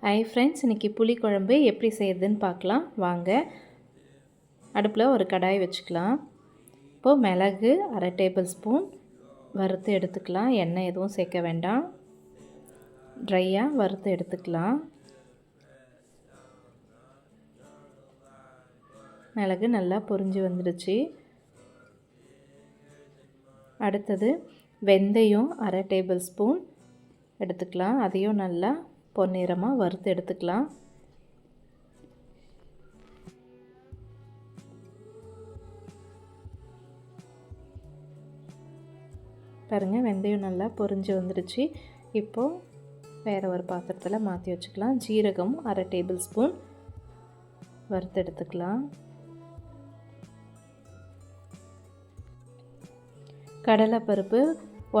ஐ friends இன்றைக்கி புளிக்குழம்பு எப்படி செய்யுதுன்னு பார்க்கலாம். வாங்க. அடுப்பில் ஒரு கடாய் வச்சுக்கலாம். இப்போது மிளகு அரை டேபிள் ஸ்பூன். வறுத்து எடுத்துக்கலாம். எண்ணெய் எதுவும் சேர்க்க வேண்டாம். ட்ரையாக வறுத்து எடுத்துக்கலாம். மிளகு நல்லா பொரிஞ்சு வந்துடுச்சு. அடுத்தது வெந்தயம் அரை டேபிள் ஸ்பூன் எடுத்துக்கலாம். அதையும் நல்லா பொன்னிறமாக வறுத்து எடுத்துக்கலாம். பாருங்கள் வெந்தயம் நல்லா பொரிஞ்சு வந்துடுச்சு. இப்போது வேறு ஒரு பாத்திரத்தில் மாற்றி வச்சுக்கலாம். ஜீரகம் அரை டேபிள் ஸ்பூன் வறுத்து எடுத்துக்கலாம். கடலைப்பருப்பு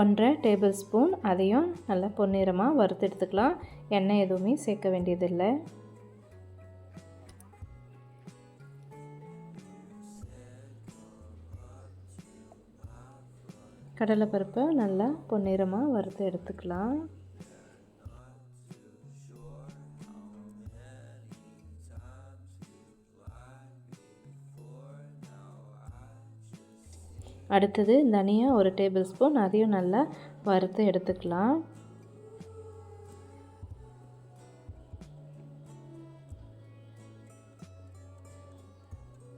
ஒன்றரை டேபிள் ஸ்பூன் அதையும் நல்லா பொன்னிறமாக வறுத்து எடுத்துக்கலாம். எண்ணெய் எதுவுமே சேர்க்க வேண்டியதில்லை. கடலைப்பருப்பை நல்லா பொன்னிறமாக வறுத்து எடுத்துக்கலாம். அடுத்தது தனியாக ஒரு டேபிள் ஸ்பூன் அதையும் நல்லா வறுத்து எடுத்துக்கலாம்.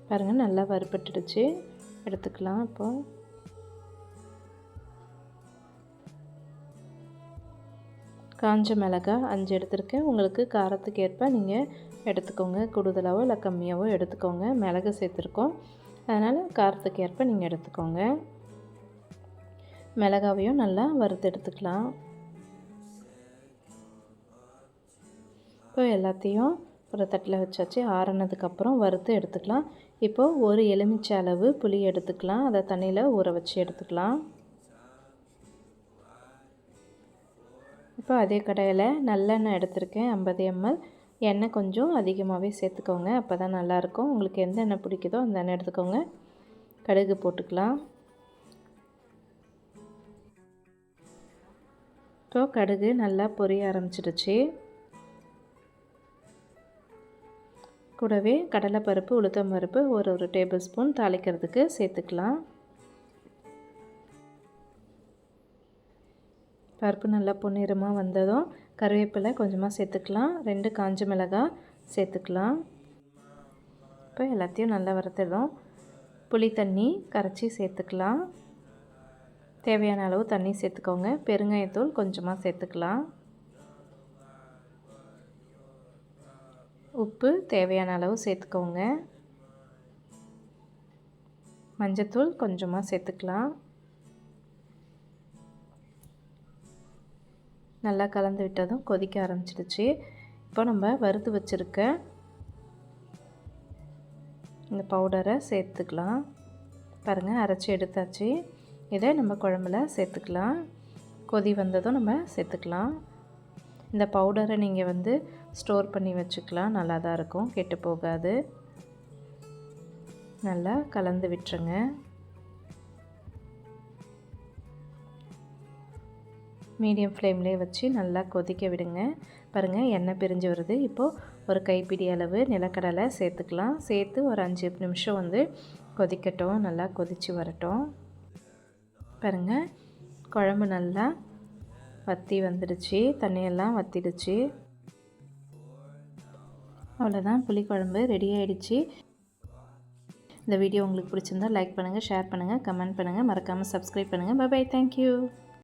பாருங்கள் நல்லா வறுப்பட்டுடுச்சு எடுத்துக்கலாம் இப்போது காஞ்ச மிளகாய் அஞ்சு எடுத்துருக்கேன். உங்களுக்கு காரத்துக்கு ஏற்ப நீங்கள் எடுத்துக்கோங்க. கூடுதலாகவோ இல்லை கம்மியாகவோ எடுத்துக்கோங்க. மிளகு சேர்த்துருக்கோம். அதனால் காரத்துக்கு ஏற்ப நீங்கள் எடுத்துக்கோங்க. மிளகாவையும் நல்லா வறுத்து எடுத்துக்கலாம். இப்போ எல்லாத்தையும் ஒரு தட்டில் வச்சாச்சு ஆறுனதுக்கப்புறம் வறுத்து எடுத்துக்கலாம். இப்போது ஒரு எலுமிச்சை அளவு புளி எடுத்துக்கலாம். அதை தண்ணியில் ஊற வச்சு எடுத்துக்கலாம். இப்போ அதே கடையில் நல்லெண்ணெய் எடுத்திருக்கேன் ஐம்பது எம்எல். எண்ணெய் கொஞ்சம் அதிகமாகவே சேர்த்துக்கோங்க. அப்போ தான் நல்லாயிருக்கும். உங்களுக்கு எந்த எண்ணெய் பிடிக்குதோ அந்த எண்ணெய் எடுத்துக்கோங்க. கடுகு போட்டுக்கலாம். இப்போ கடுகு நல்லா பொரிய ஆரம்பிச்சிடுச்சு. கூடவே கடலைப்பருப்பு உளுத்தம் பருப்பு ஒரு ஒரு டேபிள் ஸ்பூன் தாளிக்கிறதுக்கு சேர்த்துக்கலாம். பருப்பு நல்லா பொன்னிறமாக வந்ததும் கருவேப்பிலை கொஞ்சமாக சேர்த்துக்கலாம். ரெண்டு காஞ்ச மிளகாய் சேர்த்துக்கலாம். இப்போ எல்லாத்தையும் நல்லா வறுத்துடும் புளி தண்ணி கரைச்சி சேர்த்துக்கலாம். தேவையான அளவு தண்ணி சேர்த்துக்கோங்க. பெருங்காயத்தூள் கொஞ்சமாக சேர்த்துக்கலாம். உப்பு தேவையான அளவு சேர்த்துக்கோங்க. மஞ்சத்தூள் கொஞ்சமாக சேர்த்துக்கலாம். நல்லா கலந்து விட்டதும் கொதிக்க ஆரம்பிச்சிடுச்சு. இப்போ நம்ம வறுத்து வச்சுருக்க இந்த பவுடரை சேர்த்துக்கலாம். பாருங்கள் அரைச்சி எடுத்தாச்சு. இதை நம்ம குழம்புல சேர்த்துக்கலாம். கொதி வந்ததும் நம்ம சேர்த்துக்கலாம். இந்த பவுடரை நீங்கள் வந்து ஸ்டோர் பண்ணி வச்சுக்கலாம். நல்லா தான் இருக்கும் கெட்டு போகாது. நல்லா கலந்து விட்டுருங்க. மீடியம் ஃப்ளேம்லேயே வச்சு நல்லா கொதிக்க விடுங்க. பாருங்கள் எண்ணெய் பிரிஞ்சு வருது. இப்போது ஒரு கைப்பிடி அளவு நிலக்கடலை சேர்த்துக்கலாம். சேர்த்து ஒரு அஞ்சு நிமிஷம் வந்து கொதிக்கட்டும். நல்லா கொதித்து வரட்டும். பாருங்கள் குழம்பு நல்லா வற்றி வந்துடுச்சு. தண்ணியெல்லாம் வற்றிடுச்சு அவ்வளோதான். புளிக்குழம்பு ரெடி ஆகிடுச்சு இந்த வீடியோ உங்களுக்கு பிடிச்சிருந்தால் லைக் பண்ணுங்கள் ஷேர் பண்ணுங்கள் கமெண்ட் பண்ணுங்கள் மறக்காமல் சப்ஸ்கிரைப் பண்ணுங்கள் பை பை தேங்க்யூ